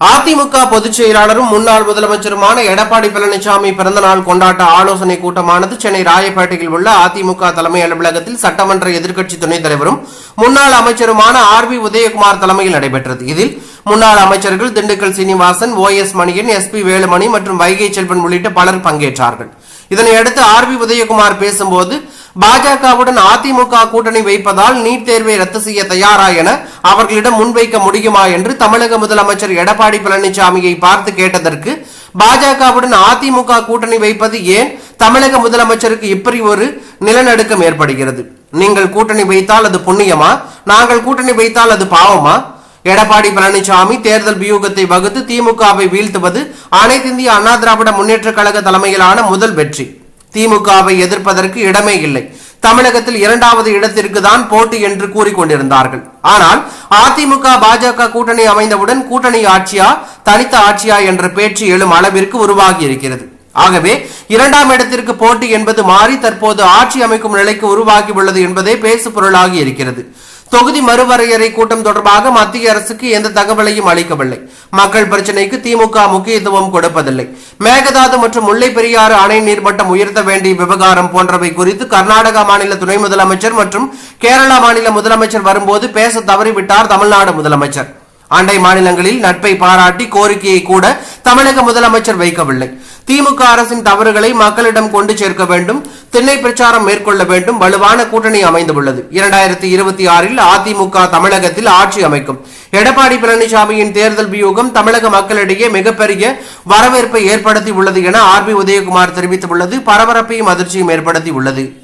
அதிமுக பொதுச் செயலாளரும் முன்னாள் முதலமைச்சருமான எடப்பாடி பழனிசாமி பிறந்தநாள் கொண்டாட்ட ஆலோசனை கூட்டமானது சென்னை ராயப்பேட்டையில் உள்ள அதிமுக தலைமை அலுவலகத்தில் சட்டமன்ற எதிர்க்கட்சி துணைத் தலைவரும் முன்னாள் அமைச்சருமான ஆர் பி உதயகுமார் தலைமையில் நடைபெற்றது. இதில் முன்னாள் அமைச்சர்கள் Dindigul Srinivasan O S Manian S P Velumani மற்றும் வைகை செல்வன் உள்ளிட்ட பலர் பங்கேற்றார்கள். இதனையடுத்து ஆர் பி உதயகுமார் பேசும்போது பாஜகவுடன் அதிமுக கூட்டணி வைப்பதால் நீட் தேர்வை ரத்து செய்ய தயாரா என அவர்களிடம் முன்வைக்க முடியுமா என்று தமிழக முதலமைச்சர் எடப்பாடி பழனிசாமியை பார்த்து கேட்டதற்கு பாஜகவுடன் அதிமுக கூட்டணி வைப்பது ஏன் தமிழக முதலமைச்சருக்கு இப்படி ஒரு நிலநடுக்கம் ஏற்படுகிறது? நீங்கள் கூட்டணி வைத்தால் அது புண்ணியமா? நாங்கள் கூட்டணி வைத்தால் அது பாவமா? எடப்பாடி பழனிசாமி தேர்தல் வியூகத்தை வகுத்து திமுகவை வீழ்த்துவது அனைத்திந்திய அண்ணா திராவிட முன்னேற்ற கழக தலைமையிலான முதல் வெற்றி. திமுகவை எதிர்ப்பதற்கு இடமே இல்லை. தமிழகத்தில் இரண்டாவது இடத்திற்கு தான் போட்டி என்று கூறிக்கொண்டிருந்தார்கள். ஆனால் அதிமுக பாஜக கூட்டணி அமைந்தவுடன் கூட்டணி ஆட்சியா தனித்த ஆட்சியா என்ற பேச்சு எழும் அளவிற்கு உருவாகி இருக்கிறது ஆகவே இரண்டாம் இடத்திற்கு போட்டி என்பது மாறி தற்போது ஆட்சி அமைக்கும் நிலைக்கு உருவாகியுள்ளது என்பதே பேசு பொருளாகி இருக்கிறது. தொகுதி மறுவரையறை கூட்டம் தொடர்பாக மத்திய அரசுக்கு எந்த தகவலையும் அளிக்கவில்லை. மக்கள் பிரச்சினைக்கு திமுக முக்கியத்துவம் கொடுப்பதில்லை. மேகதாது மற்றும் முல்லை பெரியாறு அணை நீர்மட்டம் உயர்த்த வேண்டிய விவகாரம் போன்றவை குறித்து கர்நாடக மாநில துணை முதலமைச்சர் மற்றும் கேரளா மாநில முதலமைச்சர் வரும்போது பேச தவறிவிட்டார் தமிழ்நாடு முதலமைச்சர். அண்டை மாநிலங்களில் நட்பை பாராட்டி கோரிக்கையை கூட தமிழக முதலமைச்சர் வைக்கவில்லை. திமுக அரசின் தவறுகளை மக்களிடம் கொண்டு சேர்க்க வேண்டும் திண்ணை பிரச்சாரம் மேற்கொள்ள வேண்டும் வலுவான கூட்டணி அமைந்துள்ளது. இரண்டாயிரத்தி இருபத்தி ஆறில் அதிமுக தமிழகத்தில் ஆட்சி அமைக்கும். எடப்பாடி பழனிசாமியின் தேர்தல் வியூகம் தமிழக மக்களிடையே மிகப்பெரிய வரவேற்பை ஏற்படுத்தி உள்ளது என ஆர் பி உதயகுமார் தெரிவித்துள்ளது. பரபரப்பையும் அதிர்ச்சியும் ஏற்படுத்தி உள்ளது